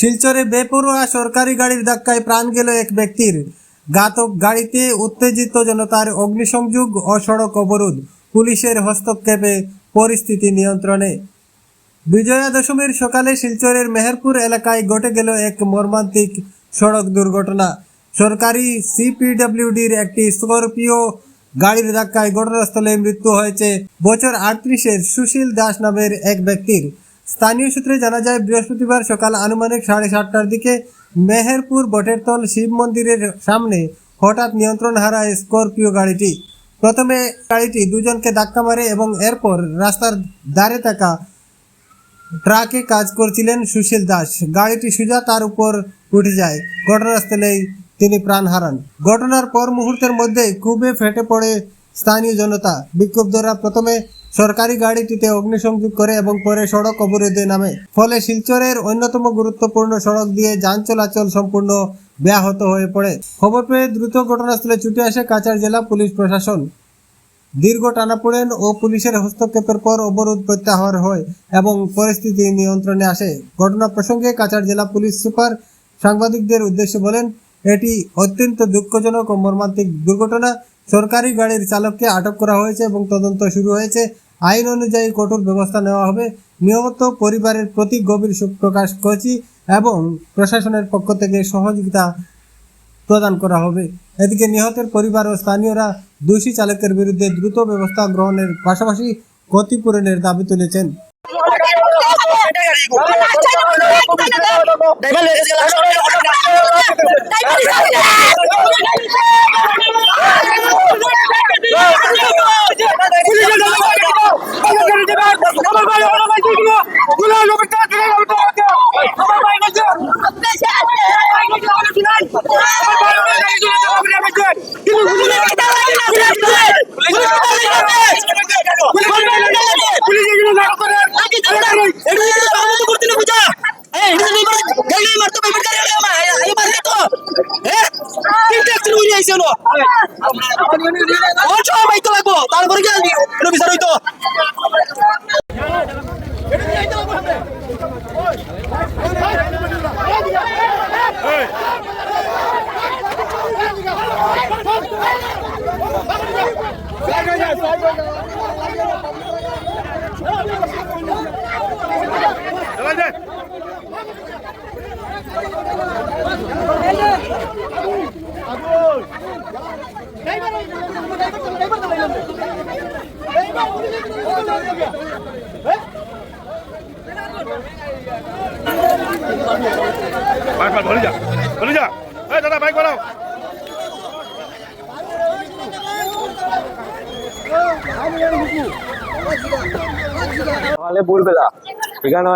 শিলচরে বেপরোয়া সরকারি গাড়ির ধাক্কায় প্রাণ গেল এক ব্যক্তির। ঘাতক গাড়িতে উত্তেজিত জনতার অগ্নিসংযোগ ও সড়ক অবরোধ, পুলিশের হস্তক্ষেপে পরিস্থিতি নিয়ন্ত্রণে। বিজয়া দশমীর সকালে শিলচরের মেহেরপুর এলাকায় ঘটে গেল এক মর্মান্তিক সড়ক দুর্ঘটনা। সরকারি সিপিডব্লিউডির একটি স্করপিও গাড়ির ধাক্কায় ঘটনাস্থলে মৃত্যু হয়েছে বছর আটত্রিশের সুশীল দাস নামের এক ব্যক্তির। স্থানীয় সূত্রে জানা যায়, বৃহস্পতিবার সকাল আনুমানিক সাড়ে সাতটার দিকে মেহেরপুর বটেরতল শিব মন্দিরের সামনে হঠাৎ নিয়ন্ত্রণ হারায় স্করপিও গাড়িটি। প্রথমে গাড়িটি দুজনকে ধাক্কা মারে এবং এরপর রাস্তার ধারে থাকা ট্রাকে কাজ করছিলেন সুশীল দাস। গাড়িটি সোজা তার উপর উঠে যায়। ঘটনাস্থলেই তিনি প্রাণ হারান। ঘটনার পর মুহূর্তের মধ্যেই খুবই ফেটে পড়ে স্থানীয় জনতা। বিক্ষুব্ধরা প্রথমে সরকারি গাড়িটিতে অগ্নিসংযোগ করে এবং পরে সড়ক অবরোধে নামে। ফলে শিলচরের অন্যতম গুরুত্বপূর্ণ সড়ক দিয়ে যান চলাচল সম্পূর্ণ ব্যাহত হয়ে পড়ে। খবর পেয়ে দ্রুত ঘটনাস্থলে ছুটে আসে কাছাড় জেলা পুলিশ প্রশাসন। দীর্ঘ টানাপোড়েন ও পুলিশের হস্তক্ষেপের পর অবরোধ প্রত্যাহার হয় এবং পরিস্থিতি নিয়ন্ত্রণে আসে। ঘটনা প্রসঙ্গে কাছাড় জেলা পুলিশ সুপার সাংবাদিকদের উদ্দেশ্যে বলেন, এটি অত্যন্ত দুঃখজনক ও মর্মান্তিক দুর্ঘটনা। সরকারি গাড়ির চালককে আটক করা হয়েছে এবং তদন্ত শুরু হয়েছে। আইন অনুযায়ী কঠোর ব্যবস্থা নেওয়া হবে। নিয়মিত পরিবারের প্রতি গভীর শোক প্রকাশ করছি এবং প্রশাসনের পক্ষ থেকে সহযোগিতা প্রদান করা হবে। এদিকে নিহতের পরিবার ও স্থানীয়রা দোষী চালকের বিরুদ্ধে দ্রুত ব্যবস্থা গ্রহণের পাশাপাশি ক্ষতিপূরণের দাবি তুলেছেন। তারপরে কি আসবি এটা বিচার হইতো Bike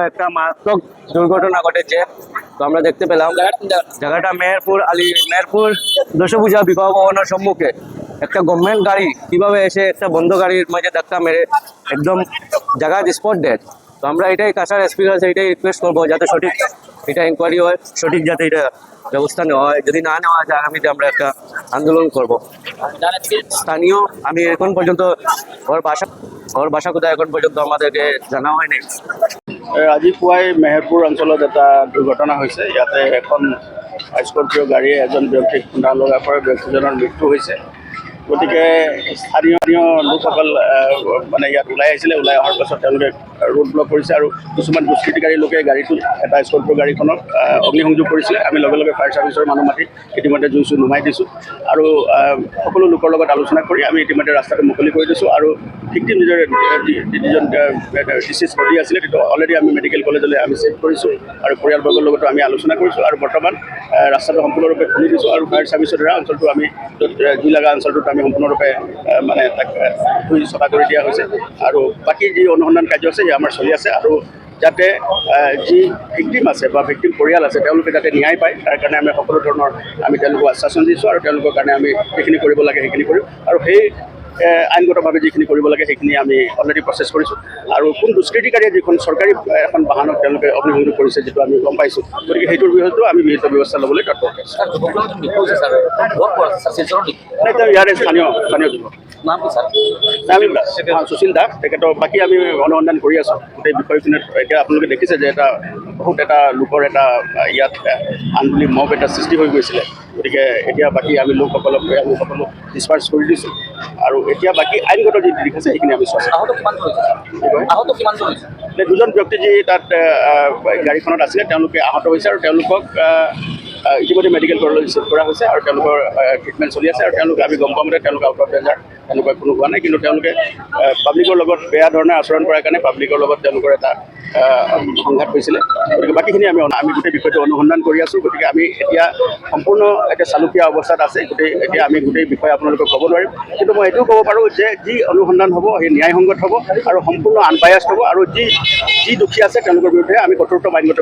একটা মারাত্মক দুর্ঘটনা ঘটেছে। তো আমরা দেখতে পেলাম, জায়গাটা মেহেরপুর, আলী, মেহেরপুর দশভূজা বিবাহ ভবনের সম্মুখে। একটা গভর্নমেন্ট গাড়ি, কীভাবে এসে একটা বন্ধ গাড়ির মাঝে ধাক্কা মেরে একদম জায়গা স্পট ডেট তো আমরা এটাই কাছাড় এসপির কাছে এটাই রিকোয়েস্ট করব যাতে সঠিক এটা ইনকোয়ারি হয়, সঠিক যাতে এটা ব্যবস্থা নেওয়া হয়। যদি না নেওয়া যায় আগামীতে আমরা একটা আন্দোলন করব। স্থানীয়, আমি এখন পর্যন্ত ওর বাসা ওর বাসা কোথায় এখন পর্যন্ত আমাদেরকে জানা হয়নি। আজি পুৱাই মেহেৰপুৰ অঞ্চলত এটা দুৰ্ঘটনা হৈছে। ইয়াতে এখন স্কৰ্পিঅ' গাড়ীয়ে এজন ব্যক্তিক খুন্দা লগাৰ পৰা ব্যক্তিজনৰ মৃত্যু হৈছে। গতিকে স্থানীয় লোকসকল মানে ইয়াত ওলাই আহিছিলে, ওলাই অহাৰ পাছত তেওঁলোকে ৰোড ব্লক কৰিছে আৰু কিছুমান দুষ্কৃতিকাৰী লোকে গাড়ীটোত, এটা স্কৰ্পিঅ' গাড়ীখনক অগ্নিসংযোগ কৰিছিলে। আমি লগে লগে ফায়াৰ ছাৰ্ভিচৰ মানুহ মাতি ইতিমধ্যে জুই চুই নুমাই দিছোঁ। আৰু সকলো লোকৰ লগত আলোচনা কৰি আমি ইতিমধ্যে ৰাস্তাটো মুকলি কৰি দিছোঁ আৰু ভিক্টিম নিজৰ যিজন ডিচিজ বডি আছিলে, সেইটো অলৰেডি আমি মেডিকেল কলেজলৈ আমি চেভ কৰিছোঁ আৰু পৰিয়ালবৰ্গৰ লগতো আমি আলোচনা কৰিছোঁ আৰু বৰ্তমান ৰাস্তাটো সম্পূৰ্ণৰূপে খুলি দিছোঁ আৰু ফায়াৰ ছাৰ্ভিচৰ দ্বাৰা অঞ্চলটো আমি, য'ত জুই লগা অঞ্চলটোত আমি সম্পূৰ্ণৰূপে মানে তাক ধুই চফা কৰি দিয়া হৈছে। আৰু বাকী যি অনুসন্ধান কাৰ্য আছে, আমাৰ চলি আছে। আৰু যাতে যি ভিক্টিম আছে বা ভিক্টিম পৰিয়াল আছে, তেওঁলোকে যাতে ন্যায় পায়, তাৰ কাৰণে আমি সকলো ধৰণৰ আমি তেওঁলোকক আশ্বাসন দিছোঁ আৰু তেওঁলোকৰ কাৰণে আমি যিখিনি কৰিব লাগে সেইখিনি কৰিম। আৰু সেই আইনগতভাৱে যিখিনি কৰিব লাগে সেইখিনি আমি অলৰেডি প্ৰচেছ কৰিছোঁ। আৰু কোন দুষ্কৃতিকাৰীয়ে যিখন চৰকাৰী এখন বাহনত তেওঁলোকে অগ্নিসংযোগ কৰিছে যিটো আমি গম পাইছোঁ গতিকে সেইটোৰ বিৰুদ্ধেও আমি বিহিত ব্যৱস্থা ল'বলৈ তৎপৰ ইয়াৰে স্থানীয় স্থানীয় যুৱক। নাম কি স্যার? আমি সুশীল দাস। তেখেতৰ বাকী আমি অনুসন্ধান কৰি আছোঁ। গোটেই বিষয়খিনিত এতিয়া আপোনালোকে দেখিছে যে এটা বহুত এটা লোকৰ এটা ইয়াত আন্দোলিক মব এটা সৃষ্টি হৈ গৈছিলে। গতিকে এতিয়া বাকী আমি লোকসকলক আমি সকলো ডিছপাৰ্চ কৰি দিছোঁ। আৰু এতিয়া বাকী আইনগত যি দিশ আছে সেইখিনি আমি চোৱা আহত কিমান আহত কিমান দুজন ব্যক্তি যি তাত গাড়ীখনত আছিলে তেওঁলোকে আহত হৈছে আৰু তেওঁলোকক ইতিমধ্যে মেডিকেল ৰিচিভ কৰা হৈছে আৰু তেওঁলোকৰ ট্ৰিটমেণ্ট চলি আছে আৰু তেওঁলোকে, আমি গম পাওঁ মতে তেওঁলোক আউট অফ ডেঞ্জাৰ তেনেকুৱা কোনো হোৱা নাই। কিন্তু তেওঁলোকে পাব্লিকৰ লগত বেয়া ধৰণে আচৰণ কৰাৰ কাৰণে পাব্লিকৰ লগত তেওঁলোকৰ এটা সংঘাত হৈছিলে। গতিকে বাকীখিনি আমি আমি গোটেই বিষয়টো অনুসন্ধান কৰি আছোঁ। গতিকে আমি এতিয়া সম্পূৰ্ণ এতিয়া চালুকীয়া অৱস্থাত আছে। গোটেই, এতিয়া আমি গোটেই বিষয়ে আপোনালোকক ক'ব নোৱাৰিম। কিন্তু মই এইটোও ক'ব পাৰোঁ যে যি অনুসন্ধান হ'ব, সেই ন্যায়সংগত হ'ব আৰু সম্পূৰ্ণ আনবায়াস্ড হ'ব। আৰু যি যি দোষী আছে তেওঁলোকৰ বিৰুদ্ধে আমি কঠোৰতম আইনগত